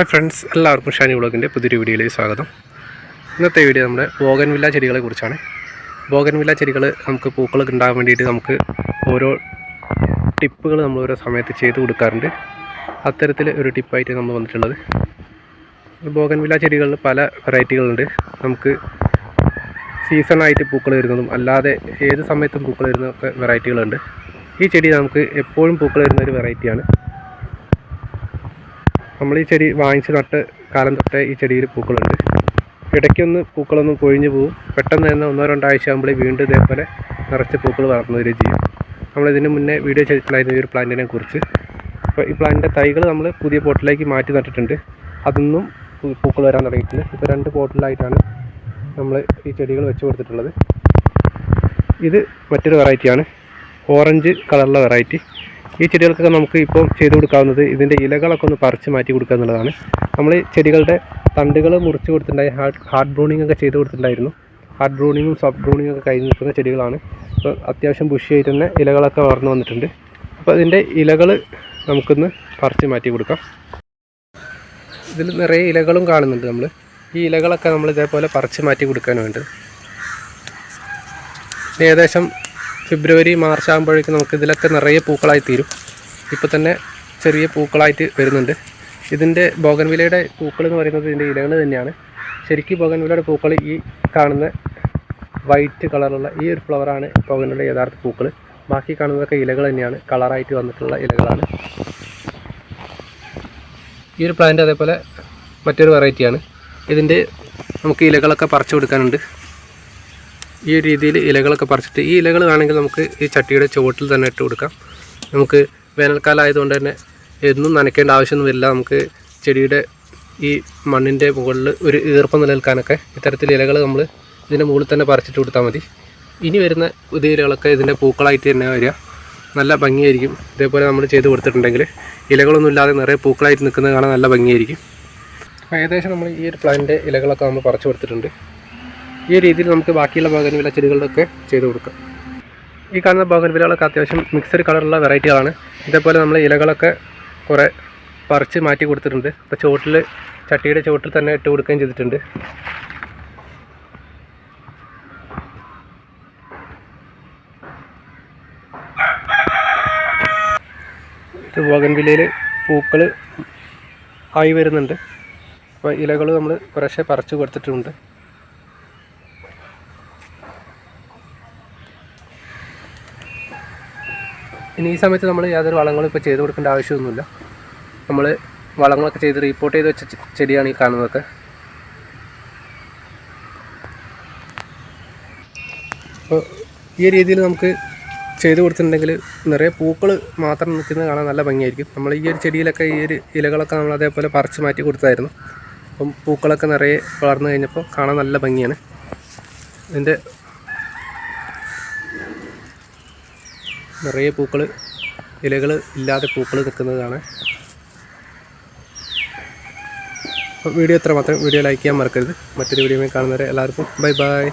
Hi friends എല്ലാവർക്കും ഷാനി വ്ളോഗിന്റെ പുതിയൊരു വീഡിയോയിലേക്ക് സ്വാഗതം. ഇന്നത്തെ വീഡിയോ നമ്മുടെ ബോഗൻവില്ല ചെടികളെ കുറിച്ചാണ്. ബോഗൻവില്ല ചെടികൾ നമുക്ക് പൂക്കളൊക്കെ ഉണ്ടാകാൻ വേണ്ടിയിട്ട് നമുക്ക് ഓരോ ടിപ്പുകൾ നമ്മൾ ഓരോ സമയത്ത് ചെയ്ത് കൊടുക്കാറുണ്ട്. അത്തരത്തിൽ ഒരു ടിപ്പായിട്ട് നമ്മൾ വന്നിട്ടുള്ളത്. ബോഗൻവില്ല ചെടികളിൽ പല വെറൈറ്റികളുണ്ട്. നമുക്ക് സീസണായിട്ട് പൂക്കൾ വരുന്നതും അല്ലാതെ ഏത് സമയത്തും പൂക്കൾ വരുന്നതൊക്കെ വെറൈറ്റികളുണ്ട്. ഈ ചെടി നമുക്ക് എപ്പോഴും പൂക്കൾ വരുന്ന ഒരു വെറൈറ്റിയാണ്. നമ്മൾ ഈ ചെടി വാങ്ങിച്ച് നട്ട് കാലം തൊട്ടേ ഈ ചെടിയിൽ പൂക്കളുണ്ട്. ഇടയ്ക്കൊന്ന് പൂക്കളൊന്നും കൊഴിഞ്ഞു പോകും പെട്ടെന്ന് തന്നെ ഒന്നോ രണ്ടോ ആഴ്ച ആകുമ്പോൾ വീണ്ടും ഇതേപോലെ നിറച്ച് പൂക്കൾ വളർന്നു വരികയും ചെയ്യും നമ്മളിതിന് മുന്നേ വീഡിയോ ചെയ്തിട്ടുണ്ടായിരുന്നു ഈ ഒരു പ്ലാന്റിനെ കുറിച്ച്. അപ്പോൾ ഈ പ്ലാന്റിന്റെ തൈകൾ നമ്മൾ പുതിയ പോട്ടിലേക്ക് മാറ്റി നട്ടിട്ടുണ്ട്. അതൊന്നും പൂക്കൾ വരാൻ തുടങ്ങിയിട്ടുണ്ട് ഇപ്പോൾ രണ്ട് പോട്ടിലായിട്ടാണ് നമ്മൾ ഈ ചെടികൾ വെച്ച് കൊടുത്തിട്ടുള്ളത്. ഇത് മറ്റൊരു വെറൈറ്റിയാണ്. ഓറഞ്ച് കളറുള്ള വെറൈറ്റി. ഈ ചെടികൾക്കൊക്കെ നമുക്ക് ഇപ്പോൾ ചെയ്തു കൊടുക്കാവുന്നത് ഇതിന്റെ ഇലകളൊക്കെ ഒന്ന് പറിച്ച് മാറ്റി കൊടുക്കുക എന്നുള്ളതാണ്. നമ്മൾ ചെടികളുടെ തണ്ടുകൾ മുറിച്ച് കൊടുത്തിട്ടുണ്ടായി ഹാർഡ് ഹാർഡ് ബ്രൂണിംഗ് ഒക്കെ ചെയ്ത് കൊടുത്തിട്ടുണ്ടായിരുന്നു. ഹാർഡ് ബ്രൂണിങ്ങും സോഫ്റ്റ് ബ്രൂണിങ്ങും ഒക്കെ കഴിഞ്ഞ് നിൽക്കുന്ന ചെടികളാണ്. അപ്പോൾ അത്യാവശ്യം ബുഷിയായിട്ട് തന്നെ ഇലകളൊക്കെ വളർന്നു വന്നിട്ടുണ്ട്. അപ്പോൾ അതിന്റെ ഇലകൾ നമുക്കൊന്ന് പറിച്ച് മാറ്റി കൊടുക്കാം. ഇതിൽ നിറയെ ഇലകളും കാണുന്നുണ്ട് നമ്മൾ ഈ ഇലകളൊക്കെ നമ്മൾ ഇതേപോലെ പറിച്ച് മാറ്റി കൊടുക്കാൻ വേണ്ടത് ഏകദേശം ഫെബ്രുവരി മാർച്ച് ആകുമ്പോഴേക്കും നമുക്ക് ഇതിലൊക്കെ നിറയെ പൂക്കളായി തീരും. ഇപ്പോൾ തന്നെ ചെറിയ പൂക്കളായിട്ട് വരുന്നുണ്ട്. ഇതിന്റെ ബോഗൻവിലയുടെ പൂക്കൾ എന്ന് പറയുന്നത് ഇതിന്റെ ഇലകൾ തന്നെയാണ്. ശരിക്കും ബോഗൻവിലയുടെ പൂക്കൾ ഈ കാണുന്ന വൈറ്റ് കളറുള്ള ഈ ഒരു ഫ്ലവറാണ് ബോഗൻവിലയുടെ യഥാർത്ഥ പൂക്കൾ. ബാക്കി കാണുന്നതൊക്കെ ഇലകൾ തന്നെയാണ്. കളറായിട്ട് വന്നിട്ടുള്ള ഇലകളാണ്. ഈ ഒരു പ്ലാന്റ് അതേപോലെ മറ്റൊരു വെറൈറ്റിയാണ് ഇതിന്റെ നമുക്ക് ഇലകളൊക്കെ പറിച്ചു കൊടുക്കാനുണ്ട്. ഈ ഒരു രീതിയിൽ ഇലകളൊക്കെ പറിച്ചിട്ട് ഈ ഇലകൾ വേണമെങ്കിൽ നമുക്ക് ഈ ചട്ടിയുടെ ചുവട്ടിൽ തന്നെ ഇട്ട് കൊടുക്കാം. നമുക്ക് വേനൽക്കാലം ആയതുകൊണ്ട് തന്നെ എന്നും നനയ്ക്കേണ്ട ആവശ്യമൊന്നും വരില്ല നമുക്ക് ചെടിയുടെ ഈ മണ്ണിന്റെ മുകളിൽ ഒരു ഈർപ്പം നിലനിൽക്കാനൊക്കെ ഇത്തരത്തിൽ ഇലകൾ നമ്മൾ ഇതിന്റെ മുകളിൽ തന്നെ പറിച്ചിട്ട് കൊടുത്താൽ മതി. ഇനി വരുന്ന പുതിയ ഇലകളൊക്കെ ഇതിന്റെ പൂക്കളായിട്ട് തന്നെ വരിക. നല്ല ഭംഗിയായിരിക്കും. ഇതേപോലെ നമ്മൾ ചെയ്ത് കൊടുത്തിട്ടുണ്ടെങ്കിൽ ഇലകളൊന്നും ഇല്ലാതെ നിറയെ പൂക്കളായിട്ട് നിൽക്കുന്നത് കാണാൻ നല്ല ഭംഗിയായിരിക്കും. ഏകദേശം നമ്മൾ ഈ ഒരു പ്ലാന്റിന്റെ ഇലകളൊക്കെ നമ്മൾ പറിച്ചു കൊടുത്തിട്ടുണ്ട്. ഈ രീതിയിൽ നമുക്ക് ബാക്കിയുള്ള ബോഗൻവില ചെടികളിലൊക്കെ ചെയ്ത് കൊടുക്കാം. ഈ കാണുന്ന ബോഗൻവിലകളൊക്കെ അത്യാവശ്യം മിക്സഡ് കളറുള്ള വെറൈറ്റികളാണ്. ഇതേപോലെ നമ്മൾ ഇലകളൊക്കെ കുറേ പറിച്ച് മാറ്റി കൊടുത്തിട്ടുണ്ട്. അപ്പോൾ ചുവട്ടിൽ ചട്ടിയുടെ ചുവട്ടിൽ തന്നെ ഇട്ട് കൊടുക്കുകയും ചെയ്തിട്ടുണ്ട്. ഇത് ബോഗൻവില്ലയിൽ പൂക്കൾ ആയി വരുന്നുണ്ട്. അപ്പോൾ ഇലകൾ നമ്മൾ കുറേശ്ശെ പറിച്ചു കൊടുത്തിട്ടുണ്ട്. ഇനി ഈ സമയത്ത് നമ്മൾ യാതൊരു വളങ്ങളും ഇപ്പോൾ ചെയ്ത് കൊടുക്കേണ്ട ആവശ്യമൊന്നുമില്ല. നമ്മൾ വളങ്ങളൊക്കെ ചെയ്ത് റീപ്പോർട്ട് ചെയ്ത് വെച്ച ചെടിയാണ് ഈ കാണുന്നതൊക്കെ. അപ്പോൾ ഈ രീതിയിൽ നമുക്ക് ചെയ്ത് കൊടുത്തിട്ടുണ്ടെങ്കിൽ നിറയെ പൂക്കൾ മാത്രം നിൽക്കുന്നത് കാണാൻ നല്ല ഭംഗിയായിരിക്കും. നമ്മൾ ഈ ഒരു ചെടിയിലൊക്കെ ഈ ഒരു ഇലകളൊക്കെ നമ്മൾ അതേപോലെ പറിച്ച് മാറ്റി കൊടുത്തായിരുന്നു. അപ്പം പൂക്കളൊക്കെ നിറയെ വളർന്നു കഴിഞ്ഞപ്പോൾ കാണാൻ നല്ല ഭംഗിയാണ്. ഇതിന്റെ നിറയെ പൂക്കൾ ഇലകൾ ഇല്ലാതെ പൂക്കൾ നിൽക്കുന്നതാണ്. വീഡിയോ എത്ര മാത്രം. വീഡിയോ ലൈക്ക് ചെയ്യാൻ മറക്കരുത്. മറ്റൊരു വീഡിയോ കാണുന്നവരെ എല്ലാവർക്കും ബൈ ബൈ